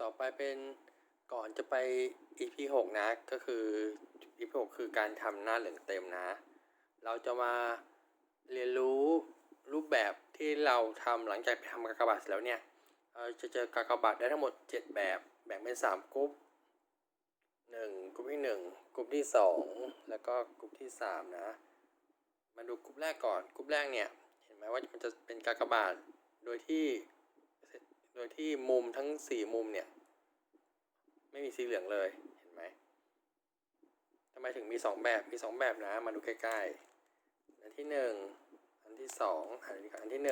ต่อไปเป็นก่อนจะไป EP 6 นะ ก็คือ EP 6 คือการทำหน้าเหลืองเต็มนะ เราจะมาเรียนรู้รูปแบบที่เราทำหลังจากไปทำกากบาทเสร็จแล้วเนี่ยเราจะเจอกากบาทได้ทั้งหมด 7 แบบแบ่งเป็น 3กรุ๊ป1กรุ๊ปที่1กรุ๊ปที่ 2 แล้วก็กรุ๊ปที่ 3 นะ มาดูกรุ๊ปแรกก่อนกรุ๊ปแรกเนี่ย เห็นไหมว่ามันจะเป็นกากบาทโดยที่ ดยที่มุมทั้ง4มุมเนี่ย ไม่มีสีเหลืองเลยเห็นไหมทำไมถึงมี2แบบมี2แบบนะมาดูใกล้ๆ อันที่1อันที่2อันนี้อันที่1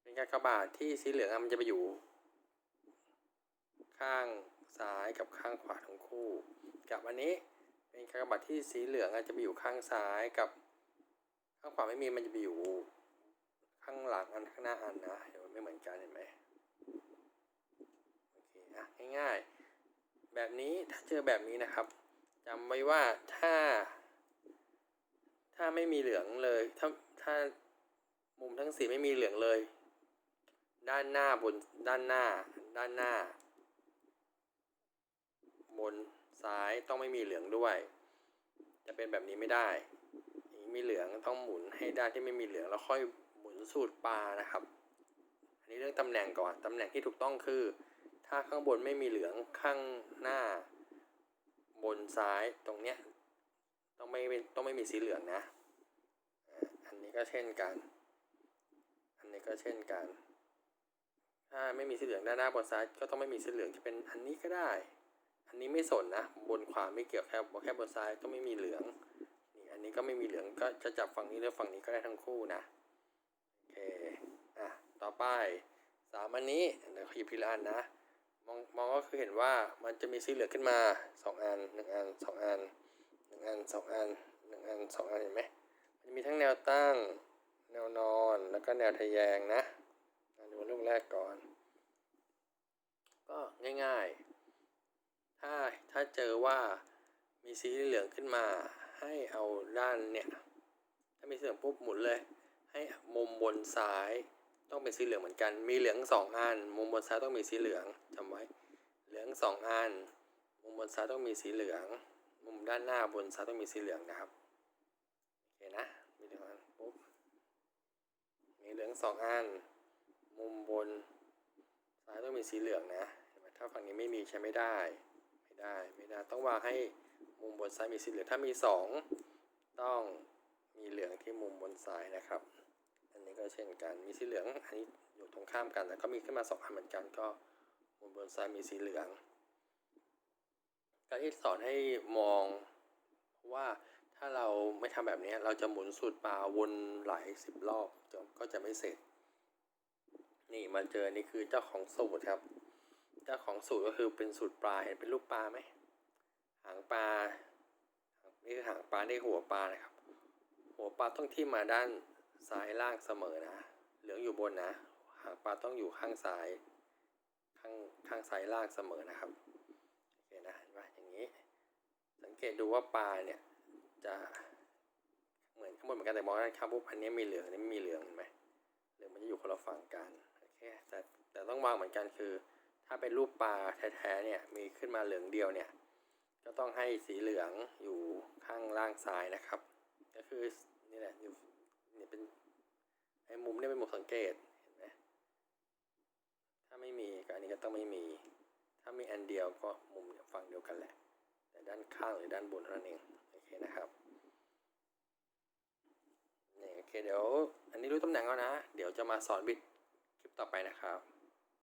เป็นกากบาทที่สีเหลืองมันจะไปอยู่ ข้างซ้ายกับข้างขวาทั้งคู่ กับอันนี้เป็นกากบาทที่สีเหลืองอาจจะไปอยู่ข้างซ้ายกับ ข้างขวาไม่มีมันจะไปอยู่ ข้างหลังอันข้างหน้าอันนะเดี๋ยวไม่เหมือนกันเห็นไหมโอเคอะง่ายๆ แบบนี้ถ้าเจอแบบนี้นะครับจำไว้ว่าถ้า ถ้าไม่มีเหลืองเลยถ้าถ้ามุมทั้งสี่ไม่มีเหลืองเลย ด้านหน้าบนด้านหน้า ด้านหน้า บนซ้ายต้องไม่มีเหลืองด้วย จะเป็นแบบนี้ไม่ได้อย่ามีเหลืองต้องหมุนให้ด้านที่ไม่มีเหลืองแล้วค่อย สูตรปลานะครับ อันนี้เรื่องตำแหน่งก่อน ตำแหน่งที่ถูกต้องคือ ถ้าข้างบนไม่มีเหลืองข้างหน้า บนซ้ายตรงเนี้ยต้องไม่เป็นต้องไม่มีสีเหลืองนะอันนี้ก็เช่นกัน อันนี้ก็เช่นกัน ถ้าไม่มีสีเหลืองด้านหน้าบนซ้ายก็ต้องไม่มีสีเหลืองจะเป็นอันนี้ก็ได้ อันนี้ไม่สนนะ บนขวาไม่เกี่ยวแค่แค่บนซ้ายต้องไม่มีเหลือง นี่อันนี้ก็ไม่มีเหลืองก็จะจับฝั่งนี้หรือฝั่งนี้ก็ได้ทั้งคู่นะ อเคอะ ต่อไปสามอันนี้เดี๋ยวหยิบทีละอันนะ มองมองก็คือเห็นว่ามันจะมีสีเหลืองขึ้นมาสองอันหนึ่งอันสองอันหนึ่งอันสองอันหนึ่งอันสองอันเห็นไหมมันจะมีทั้งแนวตั้งแนวนอนแล้วก็แนวทะแยงนะมาดูลูกแรกก่อน ก็ง่ายๆ ถ้าถ้าเจอว่ามีสีเหลืองขึ้นมาให้เอาด้านเนี่ย ถ้ามีสีเหลืองปุ๊บหมุนเลย ให้มุมบนซ้ายต้องเป็นสีเหลืองเหมือนกัน มีเหลืองสองอัน มุมบนซ้ายต้องมีสีเหลืองจำไว้ เหลืองสองอัน มุมบนซ้ายต้องมีสีเหลือง มุมด้านหน้าบนซ้ายต้องมีสีเหลืองนะครับ โอเคนะ มีเหลืองอันปุ๊บ มีเหลืองสองอัน มุมบนซ้ายต้องมีสีเหลืองนะเห็นไหมถ้าฝั่งนี้ไม่มีใช้ไม่ได้ ไม่ได้ ไม่ได้ ต้องวางให้มุมบนซ้ายมีสีเหลือง ถ้ามีสองต้อง มีเหลืองที่มุมบนซ้ายนะครับ อันนี้ก็เช่นกัน มีสีเหลือง อันนี้อยู่ตรงข้ามกัน แล้วก็มีขึ้นมาสองอันเหมือนกัน ก็มุมบนซ้ายมีสีเหลือง การที่สอนให้มองว่าถ้าเราไม่ทำแบบนี้ เราจะหมุนสูตรปลาวนหลายสิบรอบจนก็จะไม่เสร็จ นี่มาเจอนี่คือเจ้าของสูตรครับ เจ้าของสูตรก็คือเป็นสูตรปลาเห็นเป็นรูปปลาไหมหางปลานี่คือหางปลานี่หัวปลานะครับ หัวปลาต้องที่มาด้านซ้ายล่างเสมอนะ เหลืองอยู่บนนะหางปลาต้องอยู่ข้างซ้าย ข้างข้างซ้ายล่างเสมอนะครับโอเคนะเห็นปะอย่างนี้ สังเกตดูว่าปลาเนี่ยจะเหมือนข้างบนเหมือนกันแต่มองด้านข้างปุ๊บอันนี้มีเหลืองอันนี้ไม่มีเหลืองเห็นไหมเหลืองมันจะอยู่คนละฝั่งกันโอเคแต่แต่ต้องวางเหมือนกันคือ ถ้าเป็นรูปปลาแท้ๆเนี่ยมีขึ้นมาเหลืองเดียวเนี่ยก็ต้องให้สีเหลืองอยู่ข้างล่างซ้ายนะครับ คือนี่แหละอยู่เนี่ยเป็นไอ้มุมเนี่ยเป็นมุมสังเกตเห็นไหมถ้าไม่มีก็อันนี้ก็ต้องไม่มี ถ้ามีอันเดียวก็มุมเนี่ยฝั่งเดียวกันแหละ แต่ด้านข้างหรือด้านบนเท่านั้นเองโอเคนะครับนี่โอเคเดี๋ยว อันนี้รู้ตำแหน่งแล้วนะ เดี๋ยวจะมาสอนบิดคลิปต่อไปนะครับ